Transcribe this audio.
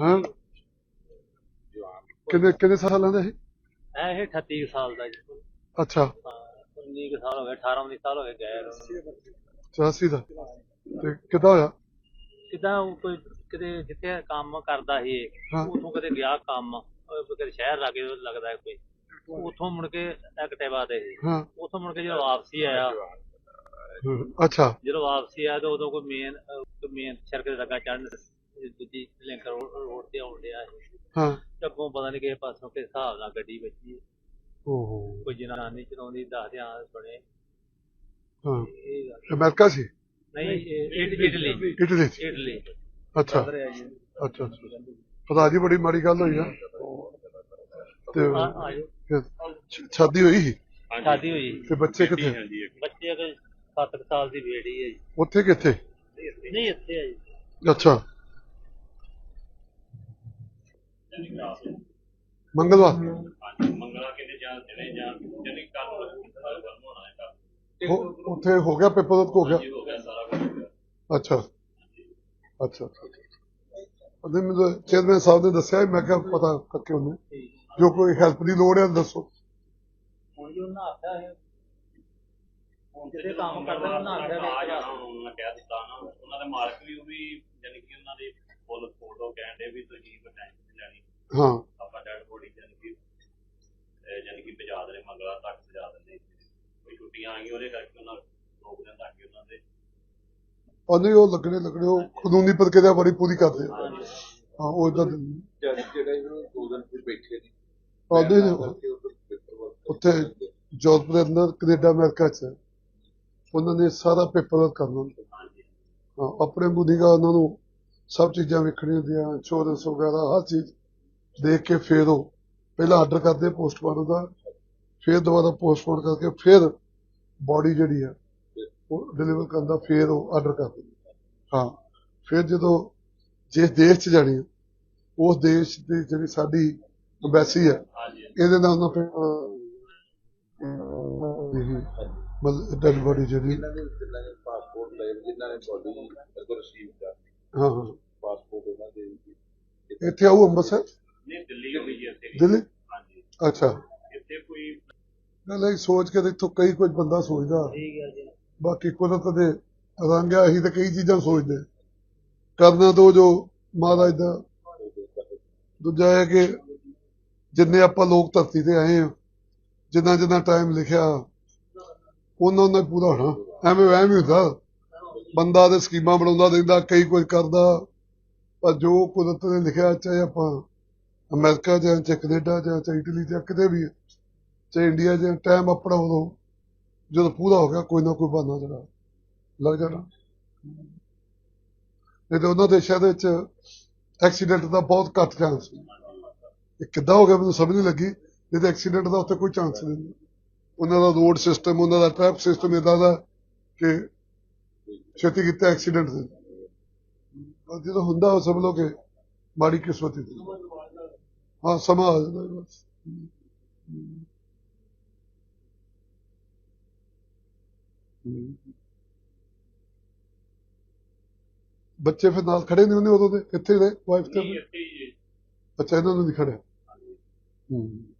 ਹਾਂ। ਕਿੰਨੇ ਕਿੰਨੇ ਸਾਲਾਂ ਦਾ ਸੀ ਐ ਇਹ 38 ਸਾਲ ਦਾ ਜੀ। ਅੱਛਾ। ਹਾਂ 19 ਕੁ ਸਾਲ ਹੋ ਗਏ 18 19 ਸਾਲ ਹੋ ਗਏ ਗਏ ਨੂੰ। 84 ਦਾ। ਤੇ ਕਿੱਦਾਂ ਹੋਇਆ? ਕਿੱਦਾਂ ਉਹ ਕੋਈ ਕਿਤੇ ਜਿੱਥੇ ਕੰਮ ਕਰਦਾ ਸੀ ਹਾਂ। ਉਥੋਂ ਕਦੇ ਗਿਆ ਕੰਮ ਅਹ ਕਿਤੇ ਸ਼ਹਿਰ ਲਾਗੇ ਲੱਗਦਾ ਹੈ ਕੋਈ। ਉਥੋਂ ਮੁੜ ਕੇ ਐਕਟਿਵਾ ਤੇ ਸੀ। ਹਾਂ। ਉਥੋਂ ਮੁੜ ਕੇ ਜਦੋਂ ਵਾਪਸੀ ਆਇਆ। ਅੱਛਾ। ਜਦੋਂ ਵਾਪਸੀ ਆਇਆ ਤਾਂ ਉਦੋਂ ਕੋਈ ਮੇਨ ਮੇਨ ਸੜਕ ਤੇ ਲੱਗਾ ਚੜਨ ਦੂਜੀ ਲਿੰਕ ਰੋਡ ਤੇ ਆਉਣ ਡਿਆ ਸੀ। ਹਾਂ। ਅੱਗੋਂ ਪਤਾ ਨਹੀਂ ਕਿਸ ਪਾਸੋਂ ਕਿਸ ਹਿਸਾਬ ਨਾਲ ਗੱਡੀ ਵੱਜੀ। ਓਹੋ। ਕੋਈ ਜਨਾਨੀ ਚਲਾਉਂਦੀ ਦੱਸਦੇ ਆ ਸੁਣੇ। ਹਾਂ। ਇਹ ਗੱਲ- ਅਮਰੀਕਾ ਸੀ? ਨਹੀਂ ਇਹ ਇਟ- ਇਟਲੀ ਇਟਲੀ। ਸੀ। ਇਟਲੀ। ਅੱਛਾ। ਅੱਛਾ ਅੱਛਾ। ਪਤਾ ਜੀ ਬੜੀ ਮਾੜੀ ਗੱਲ ਹੋਈ ਆ। ਤੇ ਆ ਆਇਓ ਫਿਰ ਸ਼- ਸ਼ਾਦੀ ਹੋਈ ਸੀ? ਸ਼ਾਦੀ ਹੋਈ। ਤੇ ਬੱਚੇ ਕਿੱਥੇ? ਬੱਚੇ ਅਗਰ 7 ਸਾਲ ਦੀ ਬੇਟੀ ਹੈ ਜੀ। ਉੱਥੇ ਕਿੱਥੇ? ਨਹੀਂ ਇੱਥੇ ਹੈ ਜੀ। ਅੱਛਾ। ਮੰਗਲਵਾਰ? ਮੰਗਲਾ ਕਿਤੇ ਜਾਂ ਦਿਨੇ ਜਾਂ ਜਨੀ ਕੱਲ ਖਤਮ ਹੋਣਾ ਹੈ ਕੱਲ ਹੋ- ਉੱਥੇ ਹੋ ਗਿਆ ਪੇਪਰ ਹੋ ਗਿਆ? ਹੋ ਗਿਆ ਸਾਰਾ ਕੁਝ ਹੋ ਅੱਛਾ। ਅੱਛਾ ਉਹਨੇ ਮੈਨੂੰ ਚੇਅਰਮੈਨ ਸਾਹਿਬ ਨੇ ਦੱਸਿਆ ਮੈਂ ਕਿਹਾ ਪਤਾ ਕਰਕੇ ਉਹਨੇ। ਜੋ ਕੋਈ ਹੈਲਪ ਦੀ ਲੋੜ ਹੈ ਦੱਸੋ। ਹੁਣ ਜੀ ਉਹਨਾਂ ਆਖਿਆ ਹੈ ਹੁਣ ਜਿਹੜੇ ਕੰਮ ਕਰਦਾ ਉਹਨਾਂ ਆਖਿਆ ਆ ਵੀ ਜਾਣਾ ਹੁਣ ਉਹਨਾਂ ਕਹਿ ਦਿੱਤਾ ਨਾ ਉਹਨਾਂ ਦੇ ਮਾਲਕ ਵੀ ਉਹ ਵੀ ਜਾਨੀ ਕਿ ਉਹਨਾਂ ਦੇ ਫੁੱਲ ਫੋਟੋ ਕਹਿੰਦੇ ਵੀ ਤੁਸੀਂ ਹਾਂ। ਆਪਾਂ ਡੈਡ ਬੋਡੀ ਜਾਨੀ ਕਿ ਇਹ ਜਾਨੀ ਕਿ ਭਜਾ ਮੰਗਲਾ ਤੱਕ ਭਜਾ ਦਿੰਦੇ। ਕੋਈ ਛੁੱਟੀਆਂ ਆਈਆਂ ਉਹਦੇ ਕਰਕੇ ਉਹਨਾਂ ਰੋਕ ਦਿੰਦਾ ਕਿ ਉਹਨਾਂ ਦੇ ਉਹਨੇ ਉਹ ਲੱਗਣੇ ਲੱਗਣੇ ਉਹ ਕਾਨੂੰਨੀ ਪ੍ਰਕਿਰਿਆ ਬੜੀ ਪੂਰੀ ਕਰਦੇ ਆ। ਹਾਂ ਉਹ ਇਦਾਂ ਜੱਜ ਜਿਹੜਾ ਇਹਨਾਂ ਨੂੰ ਦੋ ਦਿਨ ਫਿਰ ਬੈਠੇ ਨੇ। ਪੇਪਰ ਵਰਕ ਉੱਥੇ ਜੋਬ ਦੇ ਅੰਦਰ ਕੈਨੇਡਾ ਅਮਰੀਕਾ ਚ ਉਹਨਾਂ ਨੇ ਸਾਰਾ ਪੇਪਰ ਵਰਕ ਕਰਨਾ ਹੁੰਦਾ। ਹਾਂਜੀ। ਹਾਂ ਆਪਣੇ ਬੁੱਧੀਗਾ ਉਹਨਾਂ ਨੂੰ ਸਭ ਚੀਜ਼ਾਂ ਵੇਖਣੀਆਂ ਹੁੰਦੀਆਂ ਇੰਸ਼ੋਰੈਂਸ ਵਗੈਰਾ ਹਰ ਚੀਜ਼। ਦੇਖ ਕੇ ਫਿਰ ਉਹ ਪਹਿਲਾਂ ਆਰਡਰ ਕਰਦੇ ਪੋਸਟਮਾਰਟਮ ਦਾ ਫਿਰ ਦੁਬਾਰਾ ਪੋਸਟਮਾਰਟਮ ਕਰਕੇ ਫਿਰ ਬਾਡੀ ਜਿਹੜੀ ਆ ਉਹ ਡਿਲੀਵਰ ਕਰਨ ਦਾ ਫਿਰ ਉਹ ਆਰਡਰ ਕਰਦੇ ਹਾਂ ਫਿਰ ਜਦੋਂ ਜਿਸ ਦੇਸ਼ ਚ ਜਾਣੀ ਉਸ ਦੇਸ਼ ਦੀ ਜਿਹੜੀ ਸਾਡੀ ਐਮਬੈਸੀ ਹੈ ਇਹਦੇ ਨਾਲ ਉਹਨਾਂ ਫਿਰ ਮਤਲਬ ਡੈਡ ਬੋਡੀ ਜਿਹੜੀ ਇਹਨਾਂ ਦੇ ਪਾਸਪੋਰਟ ਲਏ ਜਿਨ੍ਹਾਂ ਨੇ ਬੋਡੀ ਅਗਰ ਰਿਸੀਵ ਕਰਨੀ ਹਾਂ ਹਾਂ। ਪਾਸਪੋਰਟ ਇਹਨਾਂ ਦੇ ਇੱਥੇ ਆਊ ਅੰਮ੍ਰਿਤਸਰ ਨਹੀਂ ਦਿੱਲੀ ਹੋਈ ਜੀ ਇੱਥੇ ਦਿੱਲੀ? ਹਾਂਜੀ। ਅੱਛਾ। ਇੱਥੇ ਕੋਈ ਇਹ ਸੋਚ ਕੇ ਇੱਥੋਂ ਕਈ ਕੁਝ ਬੰਦਾ ਸੋਚਦਾ। ਠੀਕ ਹੈ। ਜੀ ਬਾਕੀ ਕੁਦਰਤ ਦੇ ਰੰਗ ਆ ਅਸੀਂ ਤਾਂ ਕਈ ਚੀਜ਼ਾਂ ਸੋਚਦੇ। ਕਰਨਾ ਤੋਂ ਜੋ ਮਹਾਰਾਜ ਦਾ। ਦੂਜਾ ਹੈ ਕਿ ਜਿੰਨੇ ਆਪਾਂ ਲੋਕ ਧਰਤੀ ਤੇ ਆਏ ਆ ਜਿੰਨਾ ਜਿੰਨਾ ਟਾਈਮ ਲਿਖਿਆ ਉਹਨਾਂ ਉਹਨਾਂ ਪੂਰਾ ਹੋਣਾ। ਐਵੇਂ ਐਵੇਂ ਹੁੰਦਾ। ਬੰਦਾ ਤੇ ਸਕੀਮਾਂ ਬਣਾਉਂਦਾ ਰਹਿੰਦਾ ਕਈ ਕੁਝ ਕਰਦਾ ਪਰ ਜੋ ਕੁਦਰਤ ਨੇ ਲਿਖਿਆ ਚਾਹੇ ਆਪਾਂ ਅਮਰੀਕਾ ਜਾਂ ਚਾਹੇ ਕੈਨੇਡਾ ਜਾਂ ਚਾਹੇ ਇਟਲੀ ਜਾਂ ਕਿਤੇ ਵੀ ਚਾਹੇ ਇੰਡੀਆ ਜਾਂ ਟਾਈਮ ਆਪਣਾ ਉਦੋਂ ਜਦੋਂ ਪੂਰਾ ਹੋ ਗਿਆ, ਕੋਈ ਨਾ ਕੋਈ ਬਹਾਨਾ ਜਿਹੜਾ ਲੱਗ ਜਾਣਾ। ਨਹੀਂ ਤਾਂ ਉਹਨਾਂ ਦੇਸ਼ਾਂ ਦੇ ਵਿੱਚ ਐਕਸੀਡੈਂਟ ਦਾ ਬਹੁਤ ਘੱਟ ਚਾਂਸ ਇਹ ਕਿੱਦਾਂ ਹੋ ਗਿਆ ਮੈਨੂੰ ਸਮਝ ਨਹੀਂ ਲੱਗੀ। ਨਹੀਂ ਤਾਂ ਐਕਸੀਡੈਂਟ ਦਾ ਉੱਥੇ ਕੋਈ ਚਾਂਸ ਨਹੀਂ। ਉਹਨਾਂ ਦਾ ਰੋਡ ਸਿਸਟਮ ਉਹਨਾਂ ਦਾ ਟ੍ਰੈਫਿਕ ਸਿਸਟਮ ਇਦਾਂ ਦਾ ਕਿ ਛੇਤੀ ਕੀਤਾ ਐਕਸੀਡੈਂਟ ਦੇ। ਜਦੋਂ ਹੁੰਦਾ ਉਹ ਸਮਝ ਲਓ ਕਿ ਮਾੜੀ ਕਿਸਮਤ ਹੀ ਹਾਂ ਸਮਾਂ ਆ ਜਾਂਦਾ ਬਸ। ਬੱਚੇ ਫਿਰ ਨਾਲ ਖੜੇ ਨਹੀਂ ਹੁੰਦੇ ਉਦੋਂ ਦੇ? ਕਿੱਥੇ ਨੇ? ਵਾਈਫ ਤੇ। ਅੱਛਾ ਇਹਨਾਂ ਨੂੰ ਨਹੀਂ ਖੜਿਆ। ਹੂੰ।